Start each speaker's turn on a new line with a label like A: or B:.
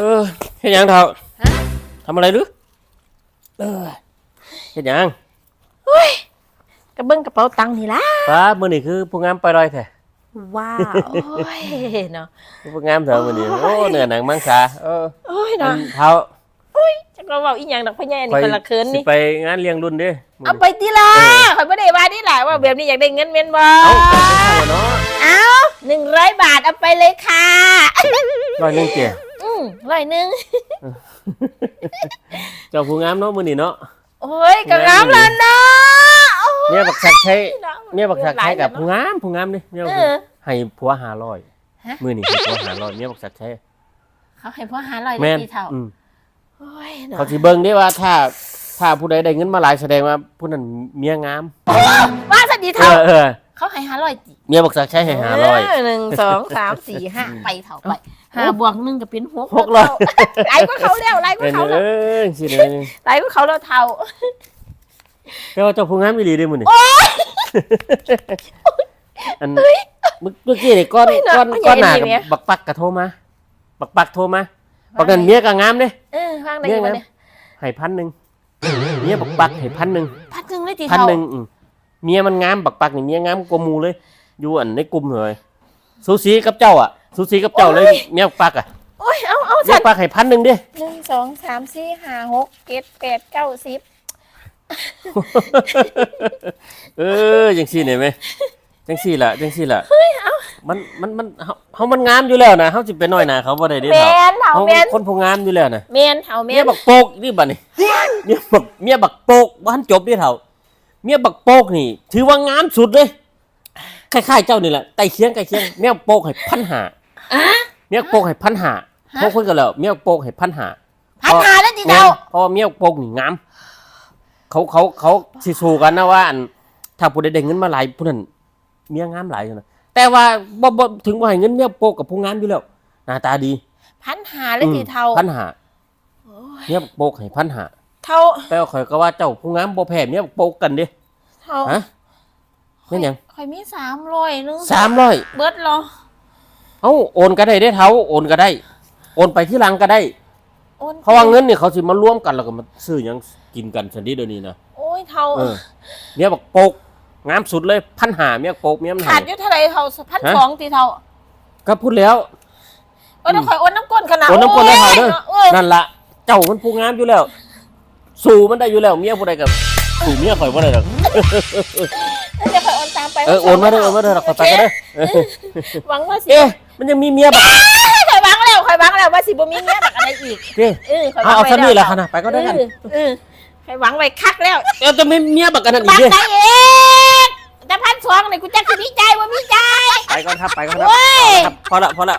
A: เออเฮ็ดหยังเท่า
B: ฮะ
A: ทำอะไรหรือเออเฮ็ดหยัง
B: กระเบื้องกระเป๋าตังค์นี่ล่ะ
A: ฟ้ามื้อนี้คือผู้งามไปลอยแท้
B: ว้าว โอ้ยเนาะ
A: ผู้งามเถอะมื้อนี้โอ้เนื้อหนังมังสาเออ
B: โอ้ย
A: อั
B: เนาะ
A: นเท้า
B: จักเราเว้าอีหยังดอกพ่อใหญ่นี่คนละคืน
A: สิ
B: นี่
A: ไปงานเลี้ยงรุ่นเด้มื้
B: เอา
A: นี้
B: ไปติล่ะข่อยบ่ได้ว่านี่ล่ะว่าแบบนี้อยากได้เงินแม่นบ่
A: เอาไปเข้าเนาะ
B: เอา100 บาทเอาไปเลยค่ะ
A: ร้อยหนึงเจ้
B: อืม ร้อยหนึง
A: เจ้าผู้งามเนาะมื้อนี้เนาะ
B: โอ้ยก็งามแล้วเนาะโอ้ย
A: เมียบักสักใช้
B: เนาะ
A: เมียบักสักใช้กับผู้
B: หลาย
A: งามผู้งามนี่เมียบัก
B: เอ
A: สัก
B: อ
A: ให้ผัว
B: ฮะ
A: 500มื้อนี้ให้ผัว500เมียบักสักใช้
B: เขาให้พ่อหาร้อย
A: แม่น
B: ตีเท่า
A: อืม
B: โอ้ยเนาะ
A: เขาสิเบิ่งได้ว่าถ้าถ้าผู้ใดได้เงินมาหลายแสดงว่าผู้นั้นเมียงาม
B: ว่าสันดี
A: เอ
B: เท่า
A: อเออ
B: เขาให้หาร้อยตี
A: เมียบอกสักใช้ให้หาร้อย
B: เหนึ่งสองสามสี่ห้าไปเท่าไปห้าบวกหนึ่งก็เป็นหก
A: หกร้อย
B: ไล่ก็เขาแล้วไล่ก็
A: เป็น
B: เขา
A: เอ
B: แล้ว
A: อสิเลย
B: ไล่ก็เขาแล้วเท่า
A: แต่ว่าเจ้าผู้งามอีหลีเด้อมื้อนี้อันเมื่อเมื่อกี้นี่ก้อนก้อนก้อนหน้ากับบักปักก็โทรมาบักปักโทรมาบอกกันเมียก็งามเด้
B: เออฟังได้
A: เมีย
B: ยังไง
A: งาม
B: เนี่ย
A: ให้พันหนึงเมียบักปักให้พันหนึง
B: พันหนึ่งเลยตี
A: พัน
B: เท่า
A: หนึงอืม เมียมันงามบักปักนี่เมียงามกว่าหมู่เลยอยู่อันในกลุ่มเลยสูสีกับเจ้าอะสูสีกับเจ้าเลยเมียบักปักอะ
B: โอ้ยเอาเอา
A: เมีย
B: สั
A: บั
B: น
A: กปักให้พันหนึงเด้
B: หนึ่งสองสามสี่ห้าหกเจ็ดแปดเก้าสิบ
A: เออจังซี่นี่ไหมจังซี่ล่ะจังซี่ล่ะมันมันมันเฮาเฮามันงามอยู่แล้วนะเฮาสิไปน้อยหน้าเขาบ่ได้เด้
B: แม
A: เฒ่าน
B: เท่า
A: เฮา
B: แมน
A: คนผู้งามอยู่แล้วนะ
B: แมนเท่าแม
A: เมีย
B: น
A: บักโปกนี่บัดนี้เมียบักเมียบักโปกบ่ทันจบเด้เฒ่า เมียบักโปกนี่ ถือว่างามสุดเลยคล้ายๆเจ้านี่แหละใกล้เคียงใกล้เคียงเมียบักโปกให้พันหาเมียบักโปกให้พันหาพวกคนกันแล้วเมียบักโปกให้พันหา
B: พันหาแล้วตี
A: แม่
B: เท่าน
A: เพราะว่าเมียบักโปกนี่งามเขาเขาเขาสิสู้กันนะว่าอันถ้าผู้ใดได้เงินมาหลายผู้นั้นเมียงามหลายอยู่นะแต่ว่าบ่บ่ถึงว่าให้เงินเมียบักโปกกับผู้งามอยู่แล้วหน้าตาดี
B: พันหาแล้วตีเท่า
A: พันหาเมียบักโปกให้พันหา
B: เท่า
A: แต่ว่าข่อยก็ว่าเจ้าผู้งามบ่แพ้เมียบักโปกกันเด้
B: เท่า
A: ฮะแม่นหยัง
B: ข่อยมีสามร้อยนึง
A: สามร้อย
B: เบิดเหรอ
A: เอ้าโอนก็ได้เด้เท้าโอนก็ได้ โอนไปที่หลังก็ได้
B: โอน
A: เพราะว่าเงินนี่เขาสิมารวมกันแล้วก็มาซื้อหยังกินกันสันดีเดี๋ยวนี้นะ
B: โอ้ยเท่า
A: เออเมียบักโปกงามสุดเลยพันหาเมียบักโปกเมียมัน
B: ขา
A: หา
B: ดอยู่เท่าไหรเท่าพัน
A: ฮะ
B: สองตีเท่า
A: ก็พูดแล้ว
B: เออเดี๋ยวข่อยโอนน้ำก้นขนาด
A: โอนน้ำก้นได้เท่าเด้อ
B: โอ้ย
A: นั่นละเจ้ามันผู้งามอยู่แล้ว สู่มันได้อยู่แล้วเมียผู้ใดกับสู่เมียข่อยบ่ได้หรอก
B: เดี๋ยวข่อยโอนตามไป
A: เออโอนมาเด้อโอนมาเด้อเราข่อยไปกันเด้อเออ
B: หวังว่าสิ
A: เอ๊ะมันยังมีเมียบัก
B: ข่อยหวังแล้วข่อยหวังแล้วว่าสิบ่มีเงี้ยแบบอะไรอีก
A: เอ๊ะ
B: เออข่อยห
A: เอา
B: วัง
A: เอา
B: ไว้
A: ซะนี่แหละ
B: ว
A: ขนาดไปก็ได้กัน
B: เออเออข่อยหวังไว้คักแล้ว
A: เออจะไม่เมียบักกันนั่น
B: ห
A: อี
B: วั
A: ก
B: ง
A: เด้
B: ได้เองแต่พันสองนี่กูจักสิมีใจว่ามีใจ
A: ไปก่อนครับไปก่อนครับ
B: โอ้ย
A: ครับพอละพอละ